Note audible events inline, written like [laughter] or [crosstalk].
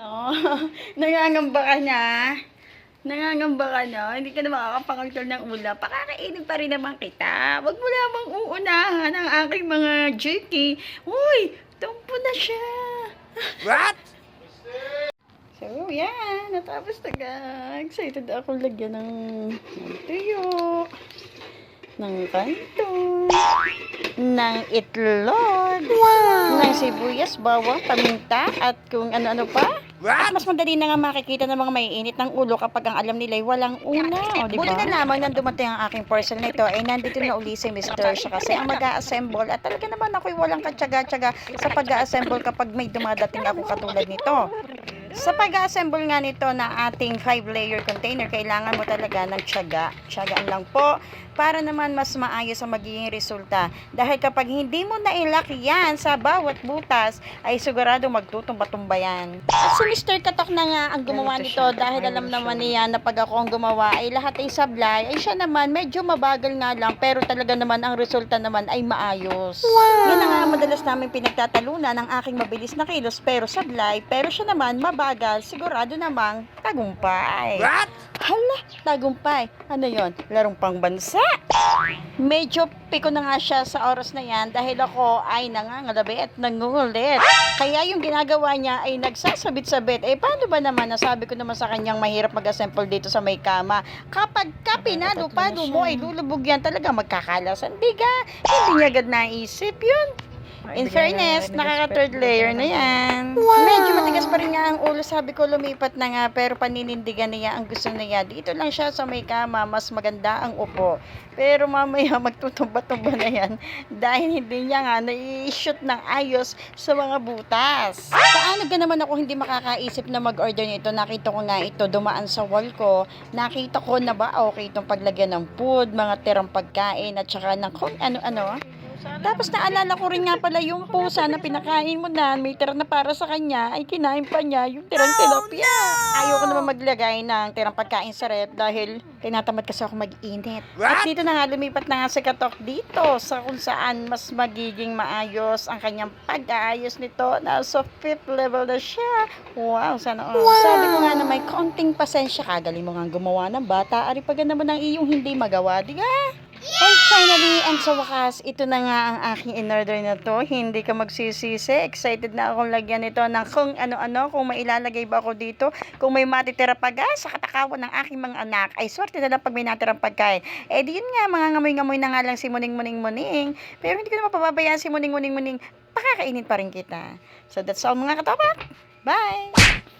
No, [laughs] nangangamba ka na. Nangangamba ka na. Hindi ka na makakapangontrol ng ulam. Pakakainin pa rin naman kita. Huwag mo lamang uunahan ang aking mga jerky. Uy, tumpo na siya. [laughs] What? So, yan. Natapos na ga. Excited ako lagyan ng, ng tuyo, ng kanto, ng itlog, ng sibuyas, bawang, paminta, at kung ano-ano pa. At What? mas madali na nga makikita ng mga maiinit ng ulo kapag ang alam nila ay walang una. O, di ba? Buti na lamang nang dumating ang aking parcel nito, ay nandito na uli si Mr. siya kasi ang mag-a-assemble. At talaga naman ako'y walang katsaga-tsaga sa pag-a-assemble kapag may dumadating ako katulad nito. Sa pag-assemble nga nito na ating 5-layer container, kailangan mo talaga ng tiyaga. Tiyagaan lang po para naman mas maayos ang magiging resulta. Dahil kapag hindi mo nailak yan sa bawat butas, ay sigurado magtutumba-tumba yan. At si Mr. Katok na nga ang gumawa nito dahil alam naman niya na pag ako ang gumawa ay lahat ay sablay. Ay siya naman medyo mabagal nga lang pero talaga naman ang resulta naman ay maayos. Yan ang nga madalas namin pinagtatalunan ng aking mabilis na kilos pero sablay. Pero siya naman mabagal, sigurado namang tagumpay. What? Hala, tagumpay. Ano yon? Larong pangbansa. Medyo piko na nga siya sa oras na yan dahil ako ay nangangalabi at nangungulit. Kaya yung ginagawa niya ay nagsasabit-sabit. Eh, paano ba naman? Nasabi ko naman sa kanyang mahirap mag-assemble dito sa may kama. Kapag ka pinalo-palo mo ay lulubog yan talaga magkakalasan. Biga, hindi niya agad naisip yun. In fairness, nakaka third layer na yan. Medyo matigas pa rin nga ang ulo. Sabi ko lumipat na nga pero paninindigan niya ang gusto niya. Dito lang siya sa may kama, mas maganda ang upo. Pero mamaya [laughs] magtutumba-tumba na yan dahil hindi niya nga nai-shoot ng ayos sa mga butas. Paano ka naman ako hindi makakaisip na mag-order nito? Nakita ko nga ito dumaan sa wall ko. Nakita ko na ba okay itong paglagyan ng food, mga tirang pagkain at saka ng kung ano-ano. Tapos naalala ko rin nga pala yung pusa na pinakain mo na, may tira na para sa kanya, ay kinain pa niya yung tirang tilapia. Ayoko naman maglagay ng tirang pagkain sa rep dahil tinatamad kasi ako mag-init. At dito na nga, lumipat na nga si Katok dito sa kung saan mas magiging maayos ang kanyang pag-aayos nito. Nasa fifth level na siya. Wow, sana all. Sabi ko nga na may konting pasensya ka, galing mo nga gumawa ng bata, ari pa naman ang iyong hindi magawa, di ka? And finally, and sa wakas, ito na nga ang aking in-order na to. Hindi ka magsisisi. Excited na akong lagyan ito ng kung ano-ano, kung may ilalagay ba ako dito. Kung may matitira pa ga sa katakawan ng aking mga anak, ay swerte na lang pag may natirang pagkain. Eh di yun nga, mga ngamoy-ngamoy na nga lang si Muning-Muning-Muning. Pero hindi ko na mapapabayaan si Muning-Muning-Muning. Pakakainin pa rin kita. So that's all mga katopak. Bye!